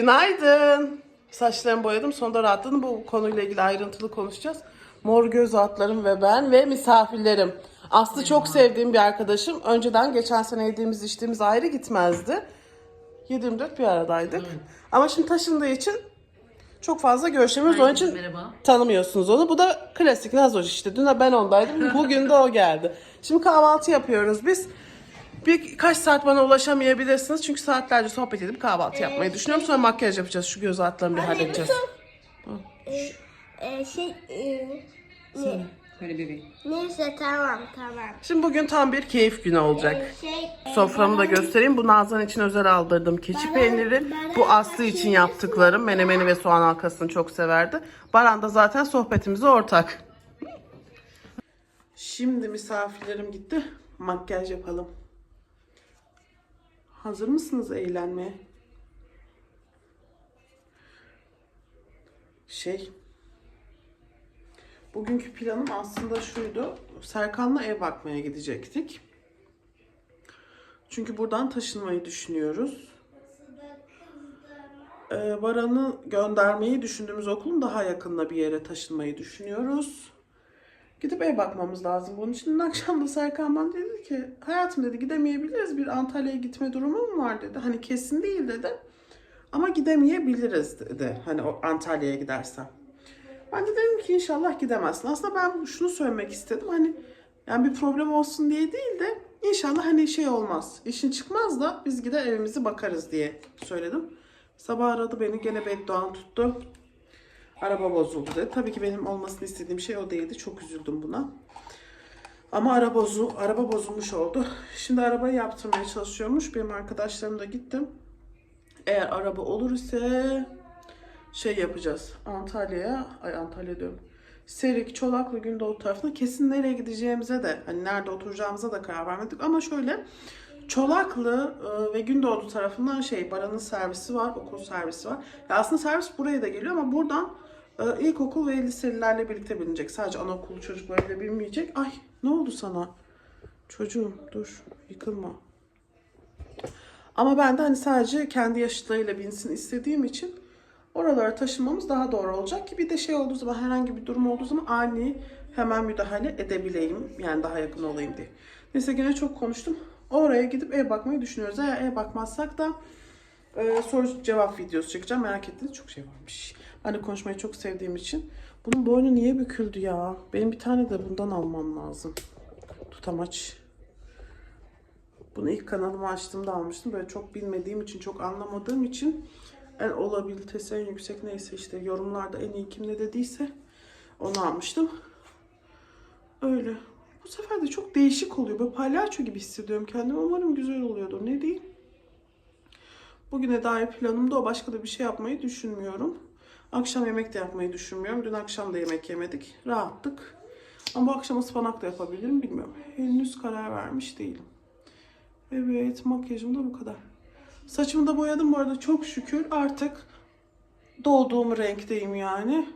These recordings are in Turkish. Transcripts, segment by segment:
Günaydın. Saçlarımı boyadım. Sonunda rahatladım. Bu konuyla ilgili ayrıntılı konuşacağız. Mor göz altlarım ve ben ve misafirlerim. Aslı çok sevdiğim bir arkadaşım. Önceden geçen sene yediğimiz içtiğimiz ayrı gitmezdi. 7-24 bir aradaydık. Ama şimdi taşındığı için çok fazla görüşemiyoruz. Onun için Merhaba. tanımıyorsunuz onu. Bu da klasik Nazoş işte. Dün de ben ondaydım. Bugün de o geldi. Şimdi kahvaltı yapıyoruz biz. Birkaç saat bana ulaşamayabilirsiniz. Çünkü saatlerce sohbet edip kahvaltı yapmayı düşünüyorum. Sonra makyaj yapacağız. Şu göz altlarını bir halledeceğiz. Ee, şey e, ne, bebeğim. neyse tamam tamam. Şimdi bugün tam bir keyif günü olacak. Ee, şey e, Soframı da göstereyim. Bu Nazan için özel aldırdım keçi peyniri. Bu Aslı için yaptıklarım. Menemeni ve soğan halkasını çok severdi. Baran da zaten sohbetimize ortak. Şimdi misafirlerim gitti. Makyaj yapalım. Hazır mısınız eğlenmeye? Şey, bugünkü planım aslında şuydu. Serkan'la ev bakmaya gidecektik. Çünkü buradan taşınmayı düşünüyoruz. Ee, Baran'ı göndermeyi düşündüğümüz okulun daha yakınına bir yere taşınmayı düşünüyoruz. Gidip ev bakmamız lazım. Bunun için dün akşam da Serkan bana dedi ki hayatım dedi gidemeyebiliriz. Bir Antalya'ya gitme durumu mu var dedi. Hani kesin değil dedi. Ama gidemeyebiliriz dedi. Hani Antalya'ya gidersem. Ben de dedim ki inşallah gidemezsin. Aslında ben şunu söylemek istedim. Hani yani bir problem olsun diye değil de inşallah hani şey olmaz. İşin çıkmaz da biz gider evimizi bakarız diye söyledim. Sabah aradı beni gene bedduan tuttu. Araba bozuldu dedi. Tabii ki benim olmasını istediğim şey o değildi. Çok üzüldüm buna. Ama araba, bozu, araba bozulmuş oldu. Şimdi arabayı yaptırmaya çalışıyormuş. Benim arkadaşlarım da gittim. Eğer araba olur ise şey yapacağız. Antalya'ya, ay Antalya diyorum. Serik, Çolaklı, Gündoğdu tarafına kesin nereye gideceğimize de hani nerede oturacağımıza da karar vermedik. Ama şöyle Çolaklı e, ve Gündoğdu tarafından şey Baran'ın servisi var, okul servisi var. Ya aslında servis buraya da geliyor ama buradan ilkokul ve liselilerle birlikte bilinecek. Sadece anaokulu çocuklarıyla bilmeyecek. Ay ne oldu sana? Çocuğum dur yıkılma. Ama ben de hani sadece kendi yaşıtlarıyla binsin istediğim için oralara taşınmamız daha doğru olacak ki bir de şey olduğu zaman herhangi bir durum olduğu zaman ani hemen müdahale edebileyim. Yani daha yakın olayım diye. Neyse yine çok konuştum. Oraya gidip ev bakmayı düşünüyoruz. Eğer ev bakmazsak da e, soru cevap videosu çekeceğim. Merak ettiğiniz çok şey varmış. De konuşmayı çok sevdiğim için. Bunun boynu niye büküldü ya? Benim bir tane de bundan almam lazım. Tutamaç. Bunu ilk kanalımı açtığımda almıştım. Böyle çok bilmediğim için, çok anlamadığım için en olabilitesi en yüksek neyse işte yorumlarda en iyi kim ne dediyse onu almıştım. Öyle. Bu sefer de çok değişik oluyor. Böyle palyaço gibi hissediyorum kendimi. Umarım güzel oluyordur. Ne diyeyim? Bugüne dair planım da o. Başka da bir şey yapmayı düşünmüyorum. Akşam yemek de yapmayı düşünmüyorum. Dün akşam da yemek yemedik. Rahattık. Ama bu akşam ıspanak da yapabilirim bilmiyorum. Henüz karar vermiş değilim. Evet makyajım da bu kadar. Saçımı da boyadım bu arada çok şükür artık dolduğum renkteyim yani.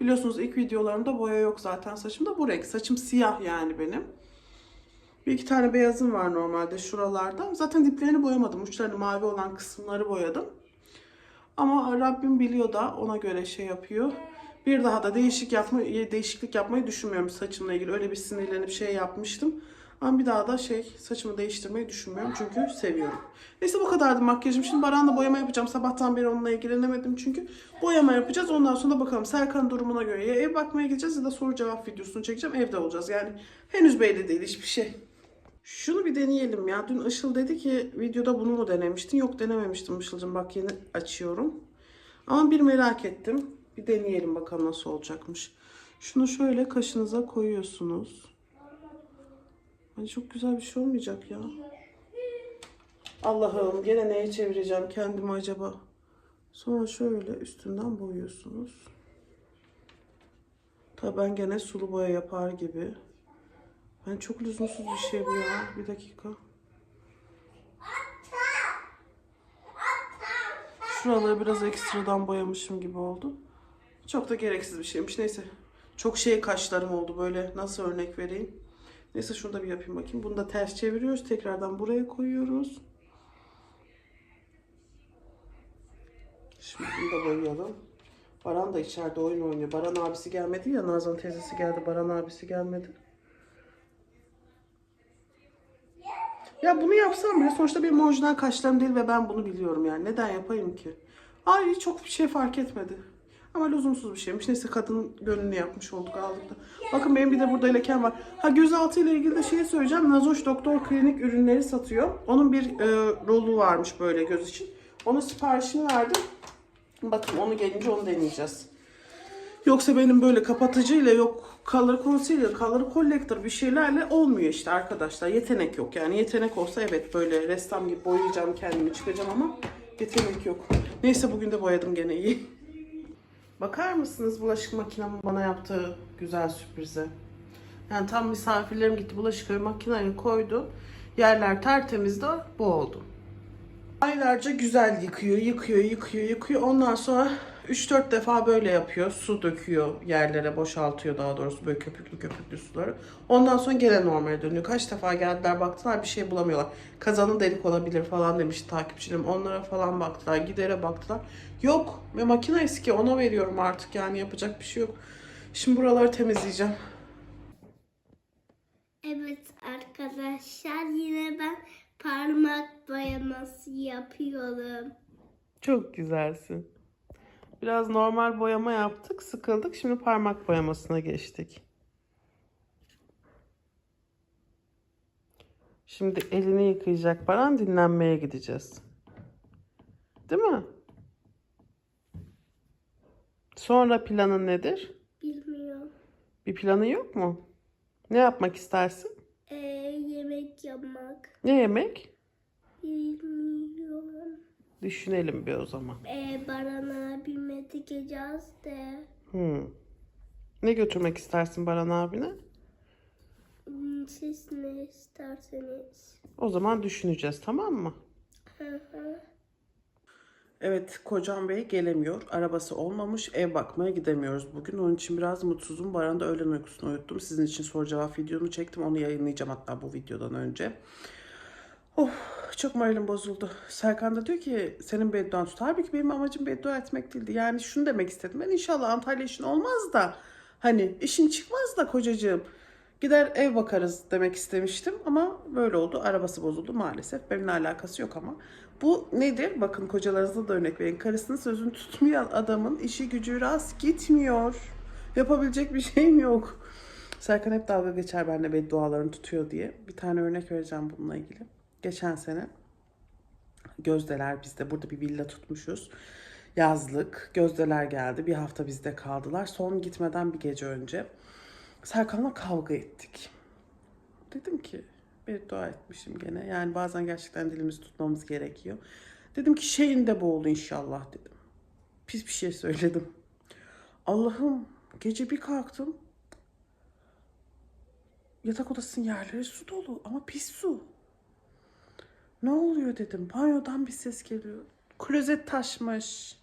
Biliyorsunuz ilk videolarımda boya yok zaten saçımda bu renk. Saçım siyah yani benim. Bir iki tane beyazım var normalde şuralarda. Zaten diplerini boyamadım. Uçlarını mavi olan kısımları boyadım. Ama Rabbim biliyor da ona göre şey yapıyor. Bir daha da değişik yapma, değişiklik yapmayı düşünmüyorum saçımla ilgili. Öyle bir sinirlenip şey yapmıştım. Ama bir daha da şey saçımı değiştirmeyi düşünmüyorum çünkü seviyorum. Neyse bu kadardı makyajım. Şimdi Baran'la boyama yapacağım. Sabahtan beri onunla ilgilenemedim çünkü. Boyama yapacağız. Ondan sonra bakalım Serkan durumuna göre ya ev bakmaya gideceğiz ya da soru cevap videosunu çekeceğim. Evde olacağız. Yani henüz belli değil hiçbir şey. Şunu bir deneyelim ya. Dün Işıl dedi ki videoda bunu mu denemiştin? Yok denememiştim Işıl'cığım. Bak yeni açıyorum. Ama bir merak ettim. Bir deneyelim bakalım nasıl olacakmış. Şunu şöyle kaşınıza koyuyorsunuz. Ay çok güzel bir şey olmayacak ya. Allah'ım gene neye çevireceğim kendimi acaba? Sonra şöyle üstünden boyuyorsunuz. Tabii ben gene sulu boya yapar gibi. Ben çok lüzumsuz bir şey bu ya. Bir dakika. Şuraları biraz ekstradan boyamışım gibi oldu. Çok da gereksiz bir şeymiş. Neyse. Çok şey kaşlarım oldu böyle. Nasıl örnek vereyim? Neyse şunu da bir yapayım bakayım. Bunu da ters çeviriyoruz. Tekrardan buraya koyuyoruz. Şimdi bunu da boyayalım. Baran da içeride oyun oynuyor. Baran abisi gelmedi ya. Nazan teyzesi geldi. Baran abisi gelmedi. Ya bunu yapsam bile sonuçta benim orijinal kaşlarım değil ve ben bunu biliyorum yani. Neden yapayım ki? Ay çok bir şey fark etmedi. Ama lüzumsuz bir şeymiş. Neyse kadın gönlünü yapmış olduk aldık da. Bakın benim bir de burada leken var. Ha gözaltı ile ilgili de şey söyleyeceğim. Nazoş Doktor Klinik ürünleri satıyor. Onun bir e, rolu varmış böyle göz için. Onun siparişini verdim. Bakın onu gelince onu deneyeceğiz. Yoksa benim böyle kapatıcıyla yok color concealer, color collector bir şeylerle olmuyor işte arkadaşlar. Yetenek yok yani. Yetenek olsa evet böyle ressam gibi boyayacağım kendimi çıkacağım ama yetenek yok. Neyse bugün de boyadım gene iyi. Bakar mısınız bulaşık makinemin bana yaptığı güzel sürprize? Yani tam misafirlerim gitti bulaşık makineyi koydu. Yerler tertemizdi bu oldu. Aylarca güzel yıkıyor, yıkıyor, yıkıyor, yıkıyor. Ondan sonra 3-4 defa böyle yapıyor. Su döküyor yerlere, boşaltıyor daha doğrusu böyle köpüklü köpüklü suları. Ondan sonra gene normale dönüyor. Kaç defa geldiler baktılar bir şey bulamıyorlar. Kazanı delik olabilir falan demişti takipçilerim. Onlara falan baktılar, gidere baktılar. Yok ve makine eski ona veriyorum artık yani yapacak bir şey yok. Şimdi buraları temizleyeceğim. Evet arkadaşlar yine ben parmak boyaması yapıyorum. Çok güzelsin. Biraz normal boyama yaptık, sıkıldık. Şimdi parmak boyamasına geçtik. Şimdi elini yıkayacak Baran dinlenmeye gideceğiz. Değil mi? Sonra planın nedir? Bilmiyorum. Bir planın yok mu? Ne yapmak istersin? Ee, yemek yapmak. Ne yemek? Bilmiyorum. Düşünelim bir o zaman. Ee, Baran abime dikeceğiz de. Hmm. Ne götürmek istersin Baran abine? Hmm, Siz ne isterseniz. O zaman düşüneceğiz tamam mı? Hı hı. Evet, kocam bey gelemiyor. Arabası olmamış. Ev bakmaya gidemiyoruz bugün. Onun için biraz mutsuzum. Baran da öğlen uykusunu uyuttum. Sizin için soru cevap videomu çektim. Onu yayınlayacağım hatta bu videodan önce. Oh, çok moralim bozuldu. Serkan da diyor ki senin bedduan tut. Halbuki benim amacım beddua etmek değildi. Yani şunu demek istedim. Ben inşallah Antalya işin olmaz da hani işin çıkmaz da kocacığım. Gider ev bakarız demek istemiştim ama böyle oldu. Arabası bozuldu maalesef. Benimle alakası yok ama. Bu nedir? Bakın kocalarınızda da örnek verin. Karısının sözünü tutmayan adamın işi gücü rast gitmiyor. Yapabilecek bir şeyim yok. Serkan hep dalga geçer benimle beddualarını tutuyor diye. Bir tane örnek vereceğim bununla ilgili. Geçen sene Gözdeler bizde. Burada bir villa tutmuşuz. Yazlık. Gözdeler geldi. Bir hafta bizde kaldılar. Son gitmeden bir gece önce Serkan'la kavga ettik. Dedim ki beddua etmişim gene. Yani bazen gerçekten dilimizi tutmamız gerekiyor. Dedim ki şeyinde boğul inşallah dedim. Pis bir şey söyledim. Allah'ım gece bir kalktım. Yatak odasının yerleri su dolu ama pis su. Ne oluyor dedim. Banyodan bir ses geliyor. Klozet taşmış.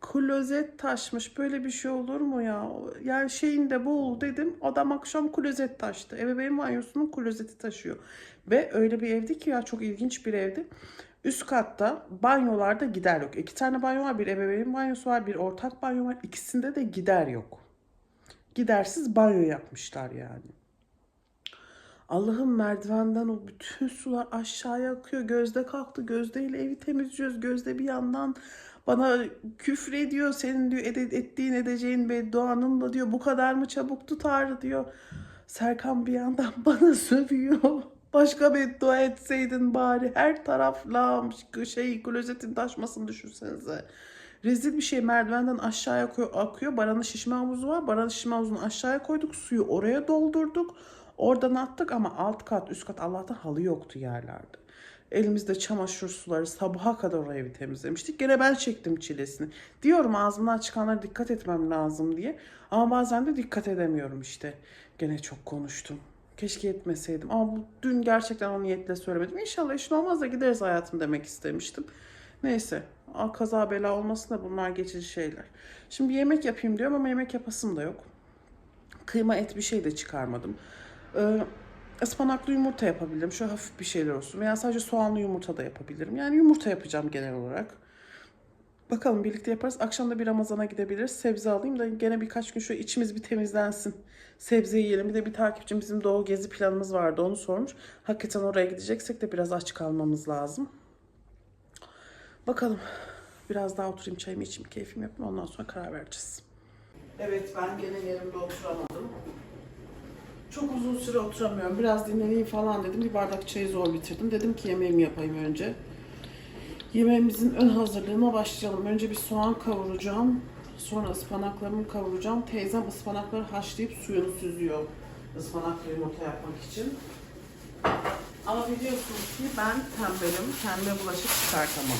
Klozet taşmış. Böyle bir şey olur mu ya? Yani şeyinde boğul dedim. Adam akşam klozet taştı. Ebeveyn banyosunun klozeti taşıyor. Ve öyle bir evdi ki ya çok ilginç bir evdi. Üst katta banyolarda gider yok. İki tane banyo var. Bir ebeveyn banyosu var. Bir ortak banyo var. İkisinde de gider yok. Gidersiz banyo yapmışlar yani. Allah'ım merdivenden o bütün sular aşağıya akıyor. Gözde kalktı. Gözde ile evi temizliyoruz. Gözde bir yandan bana küfür ediyor. Senin diyor ede- ettiğin edeceğin bedduanın da diyor bu kadar mı çabuk tutar diyor. Serkan bir yandan bana sövüyor. Başka beddua etseydin bari. Her taraf lağım, şey, klozetin taşmasını düşünsenize. Rezil bir şey merdivenden aşağıya akıyor. akıyor. Baran'ın şişme havuzu var. Baran'ın şişme havuzunu aşağıya koyduk. Suyu oraya doldurduk. Oradan attık ama alt kat üst kat Allah'tan halı yoktu yerlerde. Elimizde çamaşır suları sabaha kadar o evi temizlemiştik. Gene ben çektim çilesini. Diyorum ağzımdan çıkanlara dikkat etmem lazım diye. Ama bazen de dikkat edemiyorum işte. Gene çok konuştum. Keşke etmeseydim. Ama bu, dün gerçekten o niyetle söylemedim. İnşallah işin olmaz da gideriz hayatım demek istemiştim. Neyse. Al kaza bela olmasın da bunlar geçici şeyler. Şimdi yemek yapayım diyorum ama yemek yapasım da yok. Kıyma et bir şey de çıkarmadım. Ee, ıspanaklı yumurta yapabilirim. Şöyle hafif bir şeyler olsun. Veya sadece soğanlı yumurta da yapabilirim. Yani yumurta yapacağım genel olarak. Bakalım birlikte yaparız. Akşam da bir Ramazan'a gidebiliriz. Sebze alayım da gene birkaç gün şu içimiz bir temizlensin. Sebze yiyelim. Bir de bir takipçim bizim doğu gezi planımız vardı. Onu sormuş. Hakikaten oraya gideceksek de biraz aç kalmamız lazım. Bakalım. Biraz daha oturayım çayımı içeyim keyfim yapayım. Ondan sonra karar vereceğiz. Evet ben gene yerimde oturamadım. Çok uzun süre oturamıyorum. Biraz dinleneyim falan dedim. Bir bardak çayı zor bitirdim. Dedim ki yemeğimi yapayım önce. Yemeğimizin ön hazırlığına başlayalım. Önce bir soğan kavuracağım. Sonra ıspanaklarımı kavuracağım. Teyzem ıspanakları haşlayıp suyunu süzüyor. Ispanaklı yumurta yapmak için. Ama biliyorsunuz ki ben tembelim. Kendime bulaşık çıkartamam.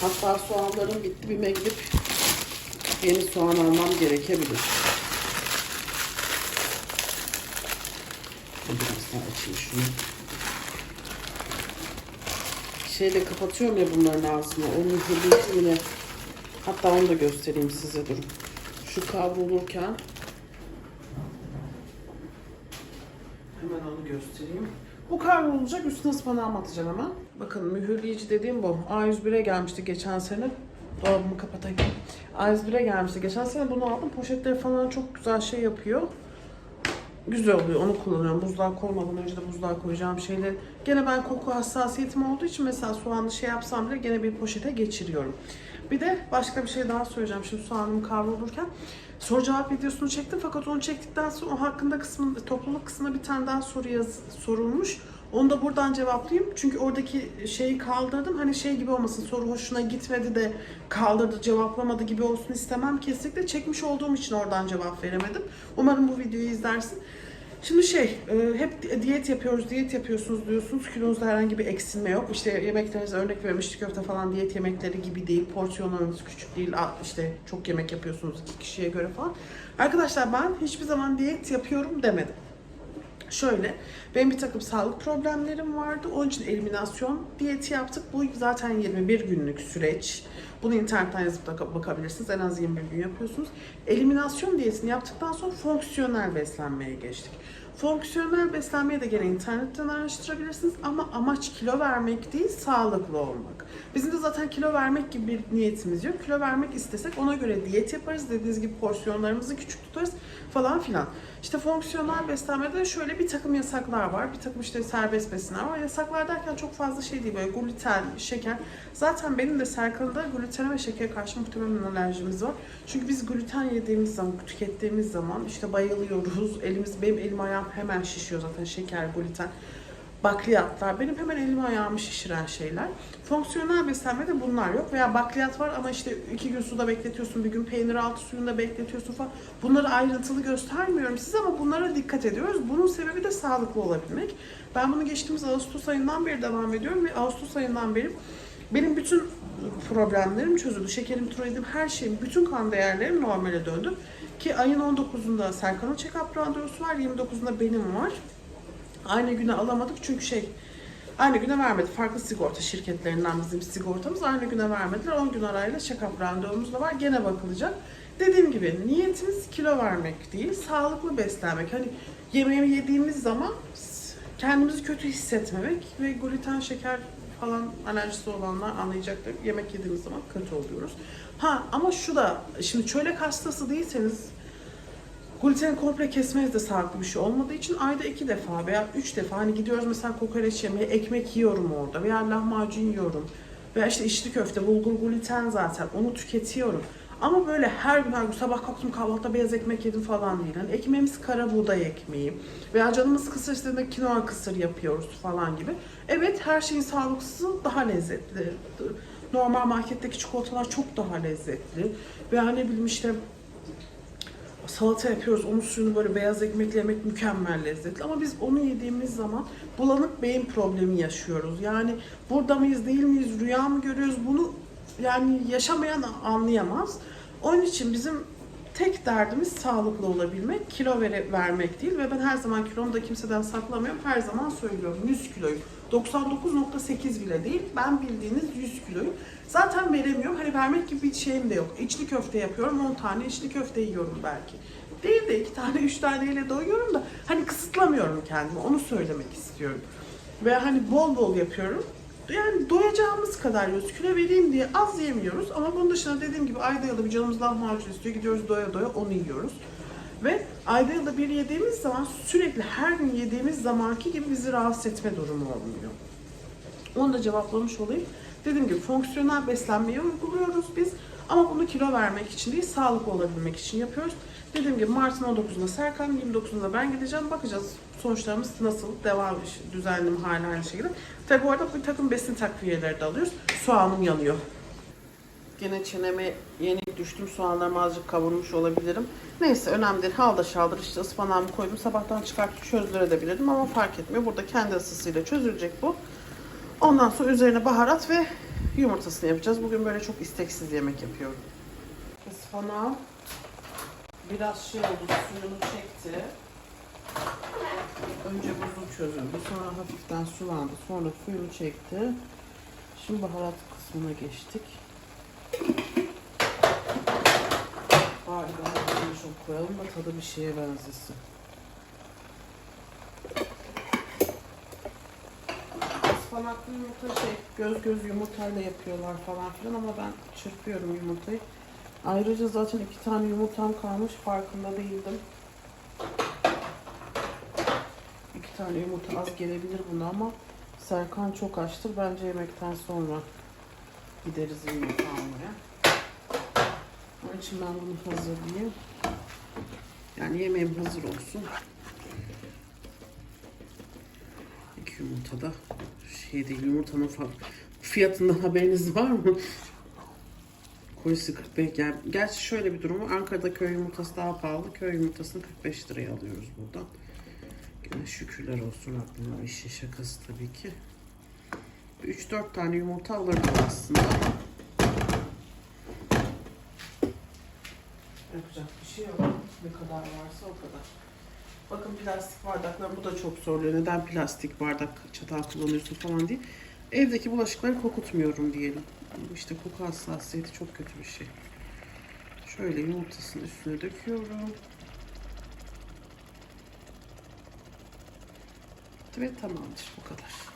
Hatta soğanlarım bitti. Bir gidip yeni soğan almam gerekebilir. Açayım şunu. Şeyle kapatıyorum ya bunların ağzını. Onun mühürleyici yine. Hatta onu da göstereyim size durun. Şu kavrulurken hemen onu göstereyim. Bu kavrulacak. Üstüne ıspanağımı atacağım hemen. Bakın mühürleyici dediğim bu. A101'e gelmişti geçen sene. Dolabımı kapatayım. A101'e gelmişti geçen sene. Bunu aldım. Poşetleri falan çok güzel şey yapıyor güzel oluyor. Onu kullanıyorum. Buzluğa koymadan önce de buzluğa koyacağım şeyleri. Gene ben koku hassasiyetim olduğu için mesela soğanlı şey yapsam bile gene bir poşete geçiriyorum. Bir de başka bir şey daha söyleyeceğim. Şimdi soğanım kavrulurken soru cevap videosunu çektim fakat onu çektikten sonra o hakkında kısmın topluluk kısmına bir tane daha soru yaz, sorulmuş. Onu da buradan cevaplayayım. Çünkü oradaki şeyi kaldırdım. Hani şey gibi olmasın. Soru hoşuna gitmedi de kaldırdı, cevaplamadı gibi olsun istemem. Kesinlikle çekmiş olduğum için oradan cevap veremedim. Umarım bu videoyu izlersin. Şimdi şey, e, hep diyet yapıyoruz, diyet yapıyorsunuz diyorsunuz. Kilonuzda herhangi bir eksilme yok. İşte yemeklerinize örnek içli köfte falan diyet yemekleri gibi değil. Porsiyonlarınız küçük değil. işte çok yemek yapıyorsunuz iki kişiye göre falan. Arkadaşlar ben hiçbir zaman diyet yapıyorum demedim. Şöyle, benim bir takım sağlık problemlerim vardı. Onun için eliminasyon diyeti yaptık. Bu zaten 21 günlük süreç. Bunu internetten yazıp da bakabilirsiniz. En az 21 gün yapıyorsunuz. Eliminasyon diyetini yaptıktan sonra fonksiyonel beslenmeye geçtik. Fonksiyonel beslenmeyi de gene internetten araştırabilirsiniz ama amaç kilo vermek değil, sağlıklı olmak. Bizim de zaten kilo vermek gibi bir niyetimiz yok. Kilo vermek istesek ona göre diyet yaparız. Dediğiniz gibi porsiyonlarımızı küçük tutarız falan filan. İşte fonksiyonel beslenmede de şöyle bir takım yasaklar var. Bir takım işte serbest besinler var. Yasaklar derken çok fazla şey değil böyle gluten, şeker. Zaten benim de Serkan'da da glutene ve şekere karşı muhtemelen alerjimiz var. Çünkü biz gluten yediğimiz zaman, tükettiğimiz zaman işte bayılıyoruz. Elimiz, benim elim ayağım hemen şişiyor zaten şeker, gluten bakliyatlar benim hemen elimi ayağımı şişiren şeyler. Fonksiyonel beslenmede bunlar yok. Veya bakliyat var ama işte iki gün suda bekletiyorsun, bir gün peynir altı suyunda bekletiyorsun falan. Bunları ayrıntılı göstermiyorum size ama bunlara dikkat ediyoruz. Bunun sebebi de sağlıklı olabilmek. Ben bunu geçtiğimiz Ağustos ayından beri devam ediyorum ve Ağustos ayından beri benim bütün problemlerim çözüldü. Şekerim, tiroidim, her şeyim, bütün kan değerlerim normale döndü. Ki ayın 19'unda Serkan'ın check-up randevusu var, 29'unda benim var. Aynı güne alamadık çünkü şey aynı güne vermedi. Farklı sigorta şirketlerinden bizim sigortamız aynı güne vermediler. 10 gün arayla check-up randevumuz da var. Gene bakılacak. Dediğim gibi niyetimiz kilo vermek değil, sağlıklı beslenmek. Hani yemeği yediğimiz zaman kendimizi kötü hissetmemek ve gluten, şeker falan alerjisi olanlar anlayacaktır. Yemek yediğimiz zaman kötü oluyoruz. Ha ama şu da şimdi çölek hastası değilseniz Gluteni komple kesmeniz de sağlıklı bir şey olmadığı için ayda iki defa veya üç defa hani gidiyoruz mesela kokoreç yemeye ekmek yiyorum orada veya lahmacun yiyorum veya işte içli köfte bulgur gluten zaten onu tüketiyorum. Ama böyle her gün her gün sabah kalktım kahvaltıda beyaz ekmek yedim falan değil. Hani ekmeğimiz kara buğday ekmeği veya canımız kısır istediğinde kinoa kısır yapıyoruz falan gibi. Evet her şeyin sağlıklısı daha lezzetli. Normal marketteki çikolatalar çok daha lezzetli. Veya ne bileyim işte salata yapıyoruz. Onun suyunu böyle beyaz ekmekle yemek mükemmel lezzetli. Ama biz onu yediğimiz zaman bulanık beyin problemi yaşıyoruz. Yani burada mıyız değil miyiz, rüya mı görüyoruz bunu yani yaşamayan anlayamaz. Onun için bizim tek derdimiz sağlıklı olabilmek, kilo vere, vermek değil ve ben her zaman kilomu da kimseden saklamıyorum. Her zaman söylüyorum 100 kiloyum. 99.8 bile değil. Ben bildiğiniz 100 kiloyum. Zaten veremiyorum. Hani vermek gibi bir şeyim de yok. İçli köfte yapıyorum. 10 tane içli köfte yiyorum belki. Değil de 2 tane 3 taneyle doyuyorum da hani kısıtlamıyorum kendimi. Onu söylemek istiyorum. Ve hani bol bol yapıyorum. yani doyacağımız kadar yiyoruz. Kilo vereyim diye az yemiyoruz. Ama bunun dışında dediğim gibi ayda yılda bir canımız lahmacun istiyor. Gidiyoruz doya doya onu yiyoruz. Ve ayda yılda bir yediğimiz zaman sürekli her gün yediğimiz zamanki gibi bizi rahatsız etme durumu olmuyor. Onu da cevaplamış olayım. Dediğim gibi fonksiyonel beslenmeyi uyguluyoruz biz. Ama bunu kilo vermek için değil, sağlıklı olabilmek için yapıyoruz. Dediğim gibi Mart'ın 19'unda Serkan, 29'unda ben gideceğim. Bakacağız sonuçlarımız nasıl devam düzenli mi hala aynı şekilde. Tabi bu arada bir takım besin takviyeleri de alıyoruz. Soğanım yanıyor. Gene çeneme yenik düştüm. Soğanlarımı azıcık kavurmuş olabilirim. Neyse önemli değil. Halda şaldır işte ıspanağımı koydum. Sabahtan çıkartıp çözdürebilirdim ama fark etmiyor. Burada kendi ısısıyla çözülecek bu. Ondan sonra üzerine baharat ve yumurtasını yapacağız. Bugün böyle çok isteksiz yemek yapıyorum. Ispanağım biraz şey oldu, suyunu çekti. Önce buzu çözüldü, sonra hafiften sulandı, sonra suyunu çekti. Şimdi baharat kısmına geçtik. Bari baharatını çok koyalım da tadı bir şeye benzesin. Ispanaklı yumurta şey göz göz yumurtayla yapıyorlar falan filan ama ben çırpıyorum yumurtayı. Ayrıca zaten iki tane yumurtam kalmış farkında değildim. İki tane yumurta az gelebilir buna ama Serkan çok açtır. Bence yemekten sonra gideriz yumurta almaya. Onun için ben bunu hazırlayayım. Yani yemeğim hazır olsun. İki yumurta da şey değil yumurtanın fiyatından haberiniz var mı? Koyusu 45. Yani, gerçi şöyle bir durum var. Ankara'da köy yumurtası daha pahalı. Köy yumurtasını 45 liraya alıyoruz buradan. Yine şükürler olsun Rabbime. İşin şakası tabii ki. 3-4 tane yumurta alırdım aslında. Yapacak bir şey yok. Ne kadar varsa o kadar. Bakın plastik bardaklar bu da çok soruluyor. Neden plastik bardak çatal kullanıyorsun falan diye. Evdeki bulaşıkları kokutmuyorum diyelim. İşte koku hassasiyeti çok kötü bir şey. Şöyle yumurtasını üstüne döküyorum. Ve tamamdır bu kadar.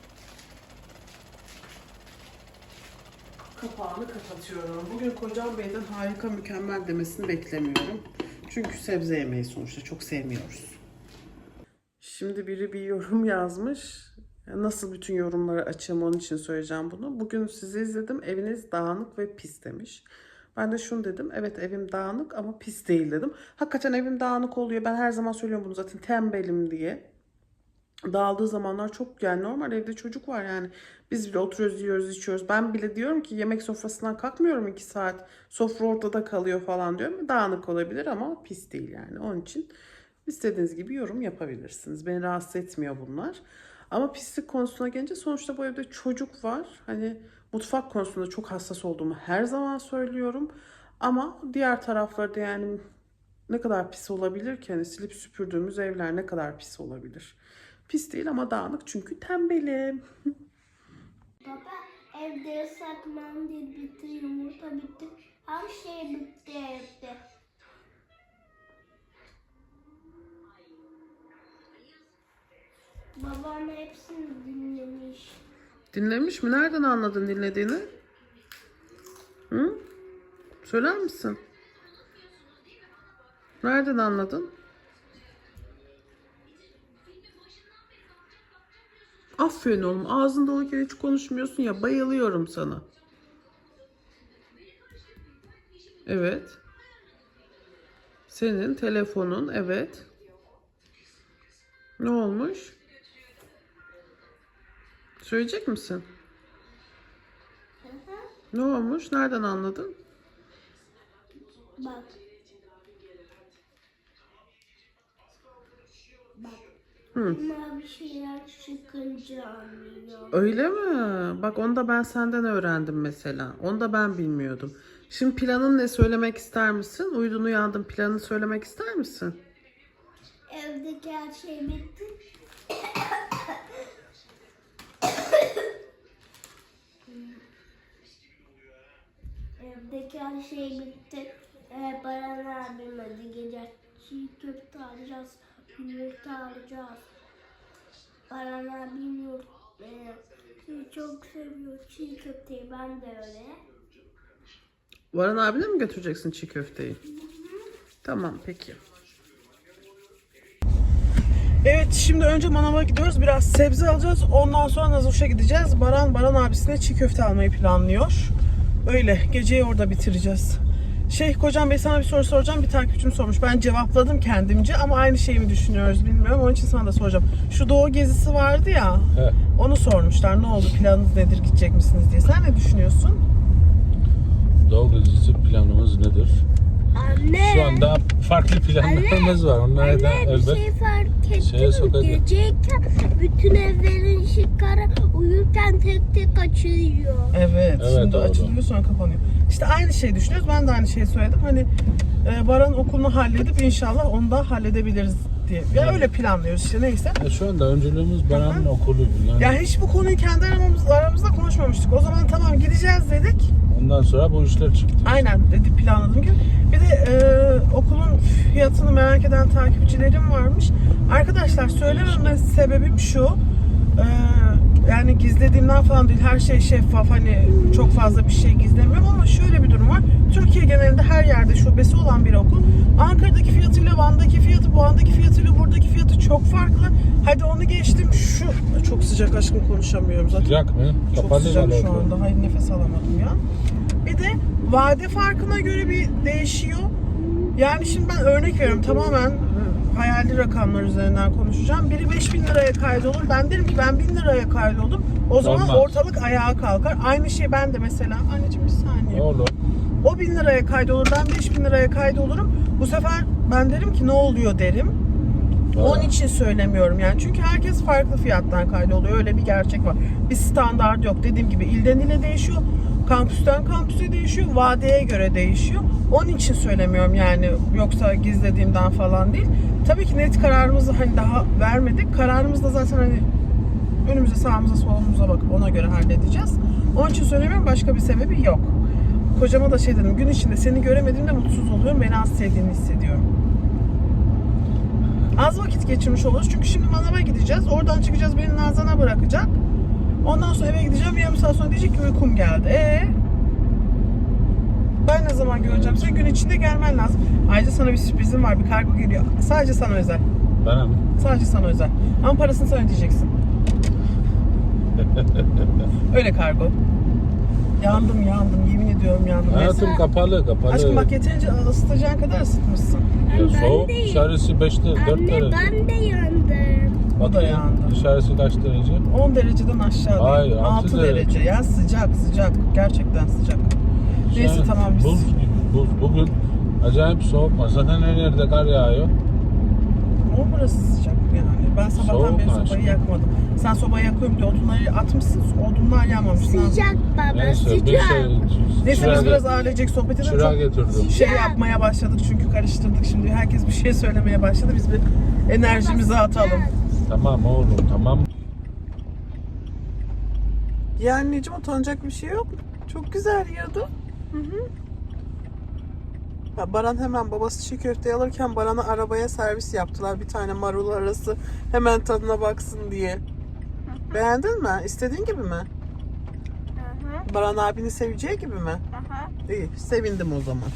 Kapağını kapatıyorum. Bugün kocam beyden harika mükemmel demesini beklemiyorum. Çünkü sebze yemeği sonuçta çok sevmiyoruz. Şimdi biri bir yorum yazmış. Nasıl bütün yorumları açayım onun için söyleyeceğim bunu. Bugün sizi izledim. Eviniz dağınık ve pis demiş. Ben de şunu dedim. Evet evim dağınık ama pis değil dedim. Hakikaten evim dağınık oluyor. Ben her zaman söylüyorum bunu zaten tembelim diye. Dağıldığı zamanlar çok yani normal evde çocuk var yani. Biz bile oturuyoruz, yiyoruz, içiyoruz. Ben bile diyorum ki yemek sofrasından kalkmıyorum iki saat. Sofra ortada kalıyor falan diyorum. Dağınık olabilir ama pis değil yani. Onun için istediğiniz gibi yorum yapabilirsiniz. Beni rahatsız etmiyor bunlar. Ama pislik konusuna gelince sonuçta bu evde çocuk var. Hani mutfak konusunda çok hassas olduğumu her zaman söylüyorum. Ama diğer taraflarda yani ne kadar pis olabilir ki? Hani silip süpürdüğümüz evler ne kadar pis olabilir? Pis değil ama dağınık çünkü tembelim. Baba evde ıslak mendil bitti, yumurta bitti. Her şey bitti evde. Babam hepsini dinlemiş. Dinlemiş mi? Nereden anladın dinlediğini? Hı? Söyler misin? Nereden anladın? Aferin oğlum. Ağzında olurken hiç konuşmuyorsun ya. Bayılıyorum sana. Evet. Senin telefonun. Evet. Ne olmuş? Söyleyecek misin? Ne olmuş? Nereden anladın? Bak. Hı. Mavi şeyler çıkınca anlıyor. Öyle mi? Bak onu da ben senden öğrendim mesela. Onu da ben bilmiyordum. Şimdi planın ne söylemek ister misin? Uyudun uyandın planını söylemek ister misin? Evdeki her şey bitti. Evdeki her şey bitti. Ee, Baran abim hadi gece çiğ köfte alacağız. Yumurta alacağız. Baran abim yurt, e, çok seviyor çiğ köfteyi ben de öyle. Baran abine mi götüreceksin çiğ köfteyi? Tamam peki. Evet şimdi önce manava gidiyoruz. Biraz sebze alacağız. Ondan sonra Nazoş'a gideceğiz. Baran Baran abisine çiğ köfte almayı planlıyor. Öyle geceyi orada bitireceğiz. Şey kocam bey sana bir soru soracağım. Bir takipçim sormuş. Ben cevapladım kendimce ama aynı şeyi mi düşünüyoruz bilmiyorum. Onun için sana da soracağım. Şu doğu gezisi vardı ya. He. Onu sormuşlar. Ne oldu? Planınız nedir? Gidecek misiniz diye. Sen ne düşünüyorsun? Doğu gezisi planımız nedir? Anne. Şu anda farklı planlarımız var. Onlara da bir elbet şey fark sokacak. mi? Geceyken bütün evlerin ışıkları uyurken tek tek açılıyor. Evet, Evet, şimdi doğru. açılıyor sonra kapanıyor. İşte aynı şeyi düşünüyoruz. Ben de aynı şeyi söyledim. Hani e, Baran okulunu halledip inşallah onu da halledebiliriz diye. Ya öyle planlıyoruz işte neyse. Ya şu anda öncülüğümüz Baran'ın okulu. Yani Ya hiç bu konuyu kendi aramamız, aramızda konuşmamıştık. O zaman tamam gideceğiz dedik. ondan sonra bu işler çıktı. Aynen dedi planladığım gibi. Bir de e, okulun fiyatını merak eden takipçilerim varmış. Arkadaşlar söylememe sebebim şu. e, yani gizlediğimden falan değil. Her şey şeffaf. Hani çok fazla bir şey gizlemiyorum ama şöyle bir durum var. Türkiye genelinde her yerde şubesi olan bir okul. Ankara'daki fiyatıyla Van'daki fiyatı, bu andaki fiyatıyla buradaki fiyatı çok farklı. Hadi onu geçtim. Şu çok sıcak aşkım konuşamıyorum zaten. Sıcak mı? Çok Kapalı sıcak şu anda. Hayır nefes alamadım ya. Bir de vade farkına göre bir değişiyor. Yani şimdi ben örnek veriyorum tamamen e, hayali rakamlar üzerinden konuşacağım. Biri 5000 liraya kaydolur. Ben derim ki ben 1000 liraya kaydoldum. O zaman Olmaz. ortalık ayağa kalkar. Aynı şey ben de mesela. Anneciğim bir saniye. Olur. O 1000 liraya kaydolur. Ben 5000 liraya kaydolurum. Bu sefer ben derim ki ne oluyor derim. Onun için söylemiyorum yani. Çünkü herkes farklı fiyattan kaydoluyor. Öyle bir gerçek var. Bir standart yok. Dediğim gibi ilden ile değişiyor. Kampüsten kampüse değişiyor. Vadeye göre değişiyor. Onun için söylemiyorum yani. Yoksa gizlediğimden falan değil. Tabii ki net kararımızı hani daha vermedik. Kararımız da zaten hani önümüze sağımıza solumuza bakıp ona göre halledeceğiz. Onun için söylemiyorum. Başka bir sebebi yok. Kocama da şey dedim. Gün içinde seni göremediğimde mutsuz oluyorum. Beni az sevdiğini hissediyorum. Az vakit geçirmiş oluruz. Çünkü şimdi manava gideceğiz. Oradan çıkacağız beni Nazan'a bırakacak. Ondan sonra eve gideceğim. Yarım saat sonra diyecek ki uykum geldi. Ee? Ben ne zaman göreceğim seni? Gün içinde gelmen lazım. Ayrıca sana bir sürprizim var. Bir kargo geliyor. Sadece sana özel. Bana mı? Sadece sana özel. Ama parasını sen ödeyeceksin. Öyle kargo. Yandım yandım. Yemin ediyorum yandım. Neyse. Hayatım kapalı kapalı. Aşkım bak yeterince ısıtacağın kadar ısıtmışsın. Ben soğuk de- dışarısı 5'te 4 Anne derece. ben de yandım. O da yandı. Dışarısı kaç derece? 10 dereceden aşağı Hayır, değil. altı 6 derece. derece. Ya sıcak sıcak. Gerçekten sıcak. Neyse tamam biz. Buz gibi. Buz. Bugün acayip soğuk var. Zaten her yerde kar yağıyor. O burası sıcak yani. Ben sabahtan Soğuk beri aşkım. sobayı yakmadım. Sen sobayı yakıyorum diye odunları atmışsın. Odunlar yanmamış. Sıcak baba sıcak. şey... Neyse biz biraz ailecek sohbet edelim. çırağı Çok getirdim. şey yapmaya başladık çünkü karıştırdık. Şimdi herkes bir şey söylemeye başladı. Biz bir enerjimizi atalım. Tamam oğlum tamam. Ya anneciğim utanacak bir şey yok. Çok güzel yiyordu. Hı hı. Baran hemen babası çiğ köfte alırken Baran'a arabaya servis yaptılar. Bir tane marul arası. Hemen tadına baksın diye. Beğendin mi? İstediğin gibi mi? Baran abini seveceği gibi mi? İyi, sevindim o zaman.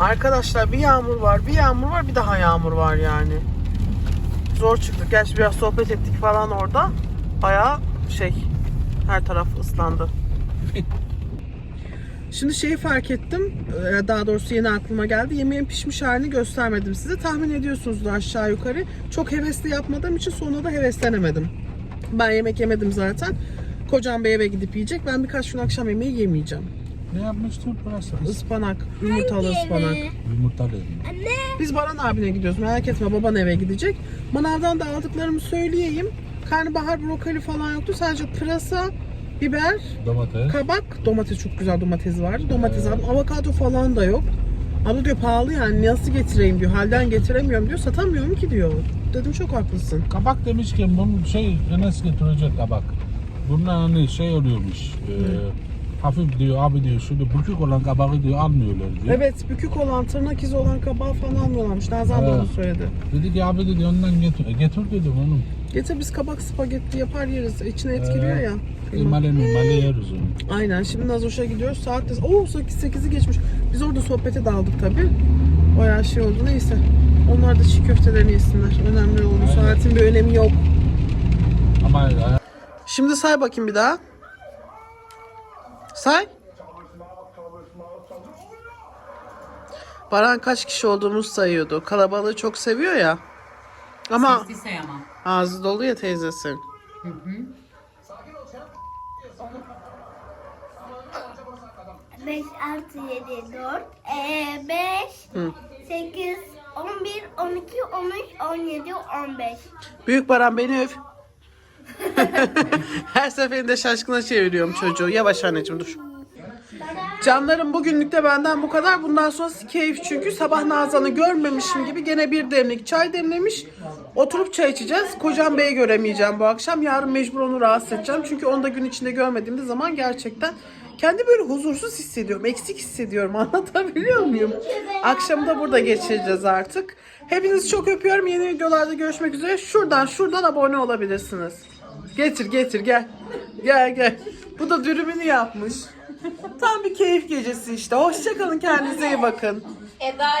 Arkadaşlar bir yağmur var, bir yağmur var, bir daha yağmur var yani. Zor çıktık. Gerçi biraz sohbet ettik falan orada. Bayağı şey, her taraf ıslandı. Şimdi şeyi fark ettim. e, Daha doğrusu yeni aklıma geldi. Yemeğin pişmiş halini göstermedim size. Tahmin ediyorsunuzdur aşağı yukarı. Çok hevesli yapmadığım için sonra da heveslenemedim. Ben yemek yemedim zaten. Kocam bey eve gidip yiyecek. Ben birkaç gün akşam yemeği yemeyeceğim. Ne yapmıştın burası? Ispanak, yumurtalı ıspanak. Yumurta dedim. Anne Biz Baran abine gidiyoruz. Merak etme baban eve gidecek. Manavdan da aldıklarımı söyleyeyim. Karnabahar, brokoli falan yoktu. Sadece pırasa, biber, Domates. kabak, domates çok güzel domates vardı. Domates aldım. Avokado falan da yok. Abla diyor pahalı yani nasıl getireyim diyor. Halden getiremiyorum diyor. Satamıyorum ki diyor. Dedim çok haklısın. Kabak demişken bunun şey Enes getirecek kabak. Bunlar hani şey oluyormuş. E, hafif diyor abi diyor şurada bükük olan kabağı diyor almıyorlar diyor. Evet bükük olan tırnak izi olan kabağı falan almıyorlarmış. Nazan da onu söyledi. Dedi ki abi dedi ondan getir. E, getir dedim oğlum. Getir biz kabak spagetti yapar yeriz. İçine et giriyor ya. kıyma. Kıymalı mimali yeriz onu. Aynen şimdi Nazoş'a gidiyoruz. Saat de... Oo 8'i geçmiş. Biz orada sohbete daldık tabii. Bayağı şey oldu neyse. Onlar da çiğ köftelerini yesinler. Önemli olan Aynen. saatin bir önemi yok. Ama e, Şimdi say bakayım bir daha. Say. Baran kaç kişi olduğumuzu sayıyordu. Kalabalığı çok seviyor ya. Ama Sesli sayamam. ağzı dolu ya teyzesi. 5 artı 7 4 ee, 5 8 11 12 13 17 15 Büyük Baran beni öv. Her seferinde şaşkına çeviriyorum çocuğu. Yavaş anneciğim dur. Canlarım bugünlük de benden bu kadar. Bundan sonrası keyif çünkü sabah Nazan'ı görmemişim gibi gene bir demlik çay demlemiş. Oturup çay içeceğiz. Kocam Bey'i göremeyeceğim bu akşam. Yarın mecbur onu rahatsız edeceğim. Çünkü onu da gün içinde görmediğimde zaman gerçekten kendi böyle huzursuz hissediyorum. Eksik hissediyorum. Anlatabiliyor muyum? Akşamı da burada geçireceğiz artık. Hepinizi çok öpüyorum. Yeni videolarda görüşmek üzere. Şuradan şuradan abone olabilirsiniz. Getir getir gel. Gel gel. Bu da dürümünü yapmış. Tam bir keyif gecesi işte. Hoşçakalın kendinize iyi bakın. Eda